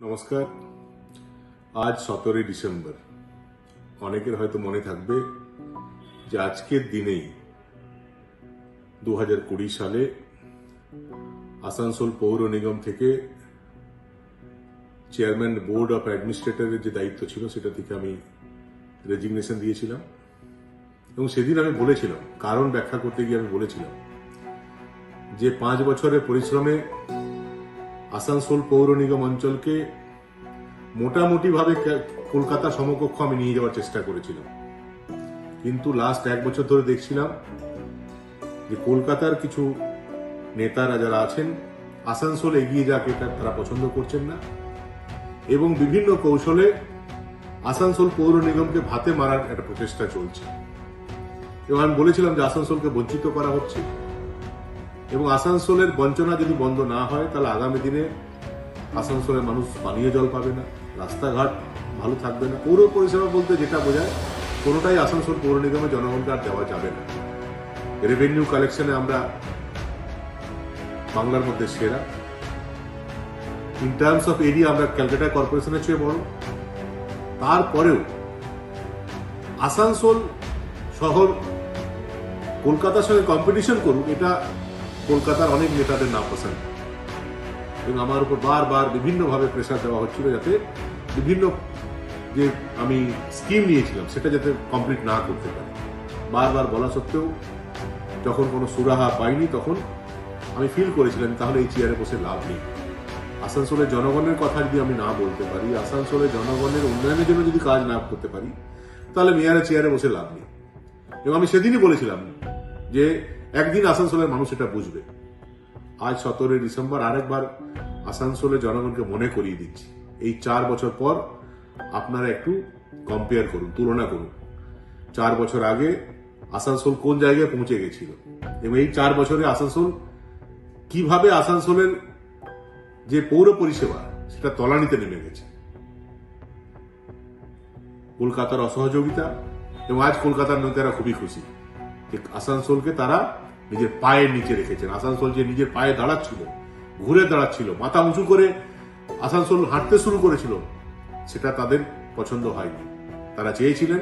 নমস্কার। আজ সতেরোই ডিসেম্বর। অনেকের হয়তো মনে থাকবে যে আজকের দিনেই দু হাজার কুড়ি সালে আসানসোল পৌর নিগম থেকে চেয়ারম্যান বোর্ড অফ অ্যাডমিনিস্ট্রেটরের যে দায়িত্ব ছিল, সেটা থেকে আমি রেজিগনেশন দিয়েছিলাম। এবং সেদিন আমি বলেছিলাম, কারণ ব্যাখ্যা করতে গিয়ে আমি বলেছিলাম যে পাঁচ বছরের পরিশ্রমে আসানসোল পৌর নিগম অঞ্চলকে মোটামুটিভাবে কলকাতা সমকক্ষ আমি নিয়ে যাওয়ার চেষ্টা করেছিলাম। কিন্তু লাস্ট এক বছর ধরে দেখছিলাম যে কলকাতার কিছু নেতারা যারা আছেন, আসানসোল এগিয়ে যাক তারা পছন্দ করছেন না। এবং বিভিন্ন কৌশলে আসানসোল পৌর নিগমকে ভাতে মারার একটা প্রচেষ্টা চলছে। এবং আমি বলেছিলাম যে আসানসোলকে বঞ্চিত করা হচ্ছে। এবং আসানসোলের বঞ্চনা যদি বন্ধ না হয়, তাহলে আগামী দিনে আসানসোলের মানুষ পানীয় জল পাবে না, রাস্তাঘাট ভালো থাকবে না। পৌর পরিষেবা বলতে যেটা বোঝায়, কোনোটাই আসানসোল পৌর নিগমে জনগণকে আর দেওয়া যাবে না। রেভিনিউ কালেকশনে আমরা বাংলার মধ্যে সেরা। ইন টার্মস অফ এরিয়া আমরা ক্যালকাটা কর্পোরেশনের চেয়ে বড়। তারপরেও আসানসোল শহর কলকাতার সঙ্গে কম্পিটিশন করুক, এটা কলকাতার অনেক নেতাদের না পছন্দ। এবং আমার উপর বারবার বিভিন্নভাবে প্রেশার দেওয়া হচ্ছিল যাতে বিভিন্ন যে আমি স্কিম নিয়েছিলাম, সেটা যাতে কমপ্লিট না করতে পারি। বারবার বলা সত্ত্বেও যখন কোনো সুরাহা পাইনি তখন আমি ফিল করেছিলাম তাহলে এই চেয়ারে বসে লাভ নেই। আসানসোলের জনগণের কথা যদি আমি না বলতে পারি, আসানসোলের জনগণের উন্নয়নের জন্য যদি কাজ না করতে পারি, তাহলে মেয়ারের চেয়ারে বসে লাভ নেই। এবং আমি সেদিনই বলেছিলাম যে একদিন আসানসোলের মানুষ এটা বুঝবে। আজ সতেরোই ডিসেম্বর, আরেকবার আসানসোলের জনগণকে মনে করিয়ে দিচ্ছি। এই চার বছর পর আপনারা একটু কম্পেয়ার করুন, তুলনা করুন। চার বছর আগে আসানসোল কোন জায়গায় পৌঁছে গেছিল? এবং এই চার বছরে আসানসোল কীভাবে আসানসোলের যে পৌর পরিষেবা, সেটা তলানিতে নেমে গেছে। কলকাতার অসহযোগিতা, এবং আজ কলকাতার নেতারা খুবই খুশি আসানসোলকে তারা নিজের পায়ের নিচে রেখেছেন। আসানসোল যে নিজের পায়ে দাঁড়াচ্ছিল, ঘুরে দাঁড়াচ্ছিল, মাথা উঁচু করে আসানসোল হাঁটতে শুরু করেছিল, সেটা তাদের পছন্দ হয়নি। তারা চেয়েছিলেন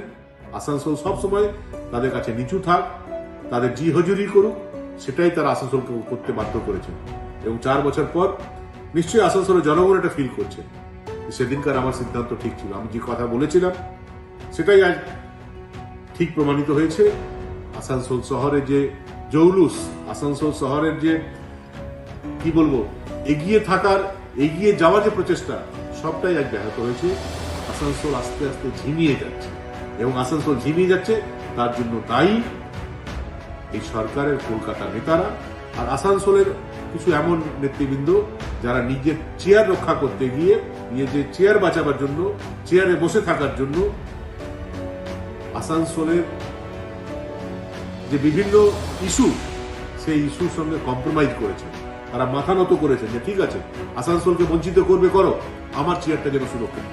আসানসোল সবসময় তাদের কাছে নিচু থাক, তাদের জি হজুরি করুক, সেটাই তারা আসানসোলকে করতে বাধ্য করেছেন। এবং চার বছর পর নিশ্চয়ই আসানসোলের জনগণ এটা ফিল করছে সেদিনকার আমার সিদ্ধান্ত ঠিক ছিল। আমি যে কথা বলেছিলাম, সেটাই আজ ঠিক প্রমাণিত হয়েছে। আসানসোল শহরে যে জৌলুস, আসানসোল শহরের যে, কি বলব, এগিয়ে থাকার, এগিয়ে যাওয়ার যে প্রচেষ্টা, সবটাই আজ ব্যাহত হয়েছে। আসানসোল আস্তে আস্তে ঝিমিয়ে যাচ্ছে এবং আসানসোল ঝিমিয়ে যাচ্ছে, তার জন্য তাই এই সরকারের কলকাতা নেতারা আর আসানসোলের কিছু এমন নেতৃবৃন্দ যারা নিজের চেয়ার রক্ষা করতে গিয়ে, নিজের চেয়ার বাঁচাবার জন্য, চেয়ারে বসে থাকার জন্য আসানসোলের যে বিভিন্ন ইস্যু, সেই ইস্যুর সঙ্গে কম্প্রোমাইজ করেছেন তারা মাথা নত করেছেন যে, ঠিক আছে, আসানসোলকে বঞ্চিত করবে, করো। আমার চেয়ারটা যেন সুরক্ষিত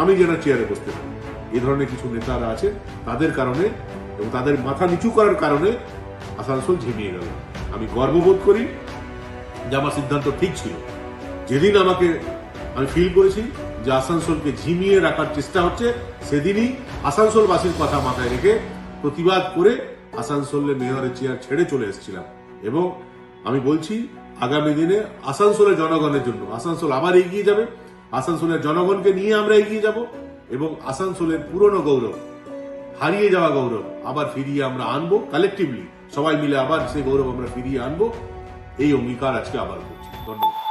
আমি যেন চেয়ারে বসতে পারি। এই ধরনের কিছু নেতারা আছে, তাদের কারণে এবং তাদের মাথা নিচু করার কারণে আসানসোল ঝিমিয়ে গেল। আমি গর্ববোধ করি যে আমার সিদ্ধান্ত ঠিক ছিল। যেদিন আমাকে আমি ফিল করেছি যে আসানসোলকে ঝিমিয়ে রাখার চেষ্টা হচ্ছে, সেদিনই আসানসোলবাসীর কথা মাথায় রেখে প্রতিবাদ করে আসানসোলের মেয়রের চেয়ার ছেড়ে চলে এসেছিলাম। এবং আমি বলছি, আগামী দিনে আসানসোলের জনগণের জন্য, আসানসোল আবার এগিয়ে যাবে, আসানসোলের জনগণকে নিয়ে আমরা এগিয়ে যাব, এবং আসানসোলের পুরনো গৌরব, হারিয়ে যাওয়া গৌরব আবার ফিরিয়ে আমরা আনব কালেকটিভলি সবাই মিলে আবার সেই গৌরব আমরা ফিরিয়ে আনব। এই অঙ্গীকার আজকে আবার করছি। ধন্যবাদ।